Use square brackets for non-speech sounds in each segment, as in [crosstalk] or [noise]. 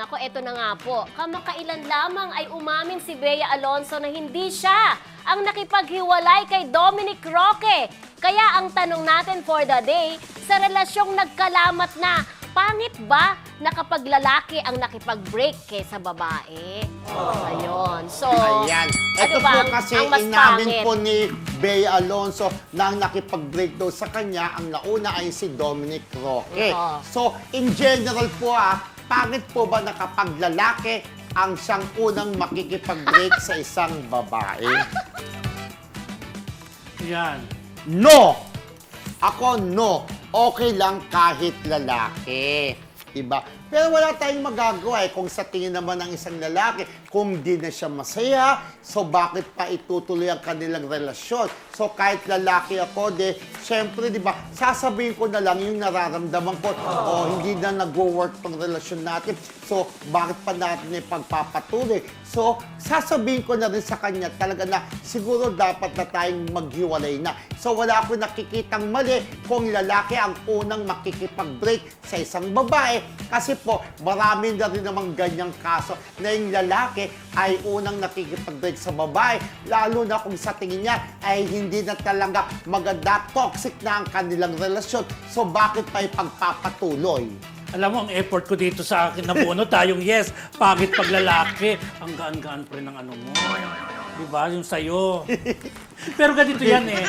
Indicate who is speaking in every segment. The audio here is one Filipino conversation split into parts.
Speaker 1: Nako, eto na nga po. Kamakailan lamang ay umamin si Bea Alonso na hindi siya ang nakipaghiwalay kay Dominic Roque. Kaya ang tanong natin for the day, sa relasyong nagkalamat na, pangit ba na kapag lalaki ang nakipag-break kaysa babae? Ayun. So,
Speaker 2: Ayan.
Speaker 1: ano
Speaker 2: Ito
Speaker 1: ba
Speaker 2: po
Speaker 1: ang-
Speaker 2: kasi
Speaker 1: ang mas
Speaker 2: inamin
Speaker 1: pangit?
Speaker 2: po ni Bea Alonso na ang nakipag-break daw sa kanya, ang nauna ay si Dominic Roque.
Speaker 1: Oo.
Speaker 2: So, in general po ah, pangit po ba na kapag lalaki ang siyang unang makikipag-break sa isang babae?
Speaker 3: Yan.
Speaker 2: No! Ako, no. Okay lang kahit lalaki. Diba? Pero wala tayong magagawa eh kung sa tingin naman ng isang lalaki, kung di na siya masaya, so bakit pa itutuloy ang kanilang relasyon? So kahit lalaki ako, de, syempre, di ba, sasabihin ko na lang yung nararamdaman ko, o hindi na nag-work tong relasyon natin, so bakit pa natin ipagpapatuloy? So, sasabihin ko na rin sa kanya talaga na siguro dapat na tayong maghiwalay na. So, wala akong nakikitang mali kung lalaki ang unang makikipag-break sa isang babae. Kasi po, marami na rin namang ganyang kaso na yung lalaki ay unang nakikipag-break sa babae. Lalo na kung sa tingin niya ay hindi na talaga maganda, toxic na ang kanilang relasyon. So, bakit pa ipagpapatuloy?
Speaker 3: Alam mo, ang effort ko dito sa akin na buno tayong yes, pangit pag lalaki. Ang gaan-gaan pa rin ng ano mo. Diba? Yung sa'yo. [laughs] Pero ganito yan eh.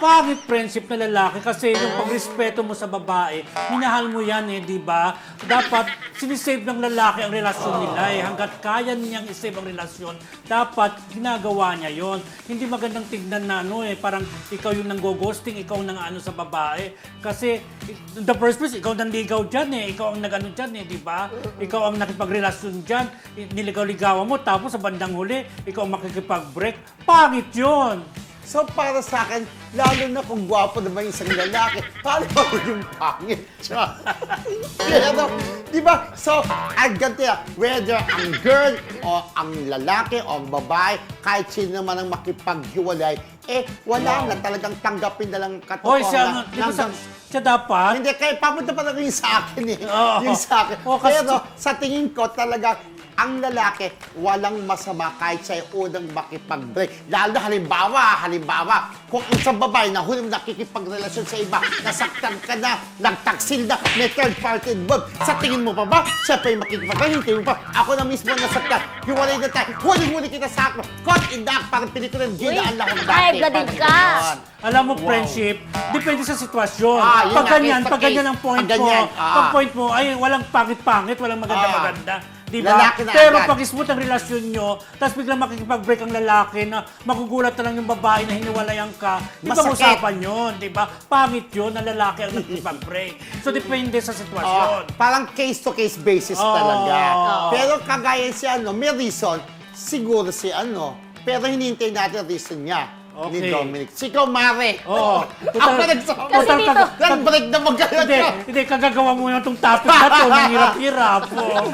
Speaker 3: Pangit friendship na lalaki kasi yung pagrespeto mo sa babae, minahal mo yan eh, di ba? Dapat sinisave ng lalaki ang relasyon nila eh. Hanggat kaya niyang isave ang relasyon, dapat ginagawa niya yon. Hindi magandang tignan na ano eh, parang ikaw yung nanggo-ghosting, ikaw nang ano sa babae. Kasi the first place, ikaw nanligaw dyan eh. Ikaw ang nag-ano dyan eh, di ba? Ikaw ang nakipagrelasyon dyan. Niligaw-ligawan mo, tapos sa bandang huli, ikaw ang makikipag-break. Pangit yun!
Speaker 2: So para sa akin, lalo na kung gwapo naman yung isang lalaki, paano ba [laughs] yung pangit siya? Pero, [laughs] di ba? So, ang ganito yan, whether ang girl o ang lalaki o ang babae, kahit sino naman ang makipaghiwalay, eh, wala na talagang tanggapin na lang
Speaker 3: Hoy,
Speaker 2: katotohanan.
Speaker 3: siya, nga- di ba sa, siya dapat?
Speaker 2: Hindi, kaya papunta pa lang yung sa akin eh.
Speaker 3: Oo.
Speaker 2: Yung sa akin.
Speaker 3: Oo, kasi-
Speaker 2: Pero sa tingin ko talaga, ang lalaki, walang masama kahit siya ay unang makipag-break. Lalo na halimbawa, halimbawa, kung ang isang babae na huli mo nakikipagrelasyon sa iba, nasaktan ka na, nagtaksil na, may third party involved, sa tingin mo pa ba, siya pa yung makikipag Hindi mo pa, ako na mismo nasaktan, hiwalay na tayo, huli-huli kita sa akin, caught in the act, parang pelikula ng Gina ang lahong
Speaker 1: high
Speaker 2: dati.
Speaker 1: blooded
Speaker 2: parang
Speaker 1: ka.
Speaker 3: Alam mo, friendship, depende sa sitwasyon.
Speaker 2: Ah,
Speaker 3: pag
Speaker 2: nga,
Speaker 3: ganyan, pag ganyan ang point
Speaker 2: Pag ganyan,
Speaker 3: mo,
Speaker 2: ah.
Speaker 3: pag point mo, ay walang pangit-pangit, walang maganda-maganda. Di ba?
Speaker 2: Lalaki na
Speaker 3: Pero
Speaker 2: agad.
Speaker 3: pag smooth ang relasyon nyo, tapos biglang makikipag-break ang lalaki na magugulat na lang yung babae na hiniwalayan ka, di ba
Speaker 2: Masakit.
Speaker 3: usapan yun, di ba? Pangit yun na lalaki ang nakikipag-break. So [laughs] depende sa
Speaker 2: Oh,
Speaker 3: sitwasyon.
Speaker 2: parang case-to-case basis
Speaker 3: Oo.
Speaker 2: talaga. Pero kagaya si ano, may reason, siguro si ano, pero hinihintay natin reason niya ni
Speaker 3: Okay.
Speaker 2: Dominic. Si ikaw, Mare.
Speaker 3: Oo. [laughs]
Speaker 2: Ako nagsabi.
Speaker 1: Kasi dito-
Speaker 2: Nag-break na magkano
Speaker 3: Hindi, hindi, kagagawa mo yung itong topic na to, [laughs] ng hirap-hirap. Oh.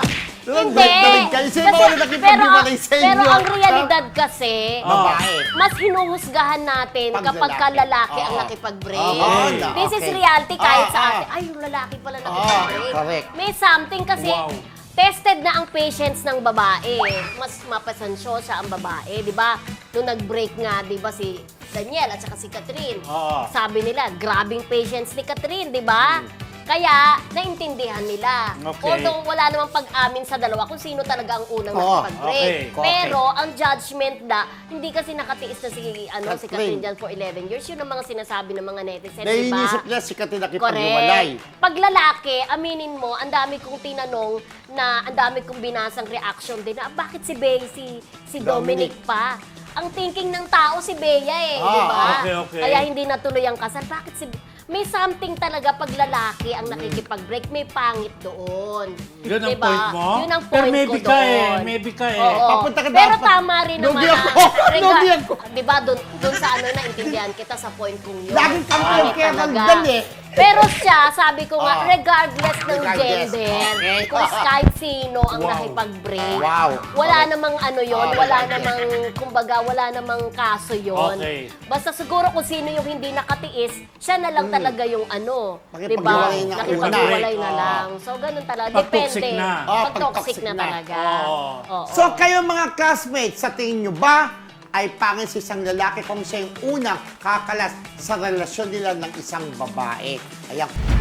Speaker 2: Nag-break na rin kayo. Sino ba wala nakipag-iwalay sa inyo?
Speaker 1: pero ang realidad kasi,
Speaker 2: Babae.
Speaker 1: mas hinuhusgahan natin
Speaker 2: Pag
Speaker 1: kapag ka
Speaker 2: lalaki.
Speaker 1: lalaki ang
Speaker 2: Oo.
Speaker 1: nakipag-break.
Speaker 2: Oo, na,
Speaker 1: This is
Speaker 2: okay.
Speaker 1: reality kahit sa
Speaker 2: oo.
Speaker 1: atin. Ay, yung lalaki pala nakipag-break.
Speaker 2: correct.
Speaker 1: May something kasi,
Speaker 3: Wow.
Speaker 1: tested na ang patience ng babae. Mas mapasansyo siya ang babae, di ba? Nung nag-break nga, di ba, si Daniel at saka si Catherine.
Speaker 2: Oo.
Speaker 1: Sabi nila, grabing patience ni Catherine, di ba? Kaya, naintindihan nila.
Speaker 3: Okay.
Speaker 1: Although wala namang pag-amin sa dalawa kung sino talaga ang unang
Speaker 2: Oo,
Speaker 1: nakipag-break.
Speaker 3: okay.
Speaker 1: Pero, ang judgment na, hindi kasi nakatiis na si, ano, si Catherine
Speaker 2: Catherine.
Speaker 1: dyan for 11 years. Yun ang mga sinasabi ng mga netizens, di ba?
Speaker 2: Naiinisip niya si Katin nakipag-iwalay.
Speaker 1: Correct. Pag lalaki, aminin mo, ang dami kong tinanong na ang dami kong binasang reaction din na "Ah, bakit si Bea, si, si Dominic,
Speaker 2: Dominic.
Speaker 1: pa? Ang thinking ng tao si Bea eh,
Speaker 2: Ah,
Speaker 1: di ba?
Speaker 3: okay, okay.
Speaker 1: Kaya hindi natuloy ang kasal. Bakit si may something talaga pag lalaki ang nakikipag-break, may pangit doon.
Speaker 3: Yun ang
Speaker 1: Diba?
Speaker 3: point mo?
Speaker 1: Yun ang
Speaker 3: Pero
Speaker 1: point
Speaker 3: maybe
Speaker 1: ko
Speaker 3: ka
Speaker 1: doon.
Speaker 3: eh, maybe ka eh.
Speaker 1: Oo.
Speaker 2: Papunta ka
Speaker 1: Pero
Speaker 2: dapat-
Speaker 1: tama rin naman
Speaker 2: Lugi
Speaker 1: na,
Speaker 2: ako. [laughs] Lugi ako.
Speaker 1: di ba, doon, doon sa ano na intindihan kita sa point kong yun.
Speaker 2: Laging yung
Speaker 1: Pangit
Speaker 2: kaya
Speaker 1: talaga.
Speaker 2: nandun eh.
Speaker 1: Pero siya, sabi ko nga,
Speaker 2: Ah.
Speaker 1: regardless ng
Speaker 2: Regardless,
Speaker 1: gender,
Speaker 2: okay.
Speaker 1: kung kahit sino ang
Speaker 3: Wow.
Speaker 1: nakipag-break,
Speaker 2: Wow.
Speaker 1: wala
Speaker 2: Okay.
Speaker 1: namang ano yon,
Speaker 2: Ah,
Speaker 1: wala
Speaker 2: regardless.
Speaker 1: namang, kumbaga, wala namang kaso yon.
Speaker 3: Okay.
Speaker 1: Basta siguro kung sino yung hindi nakatiis, siya na lang talaga yung ano, di ba?
Speaker 2: Nakipaghiwalay na
Speaker 1: Nakipaghiwalay
Speaker 3: una.
Speaker 1: na
Speaker 2: Ah.
Speaker 1: lang. So, ganun talaga.
Speaker 3: Pag
Speaker 1: Depende.
Speaker 3: toxic na.
Speaker 2: Ah,
Speaker 1: Pag
Speaker 2: pag
Speaker 1: toxic
Speaker 2: toxic
Speaker 1: na
Speaker 2: na.
Speaker 1: talaga.
Speaker 3: Oo.
Speaker 1: Oo.
Speaker 2: So kayo mga classmates, sa tingin nyo ba ay pangit si isang lalaki kung siya yung unang kakalas sa relasyon nila ng isang babae? Ayan.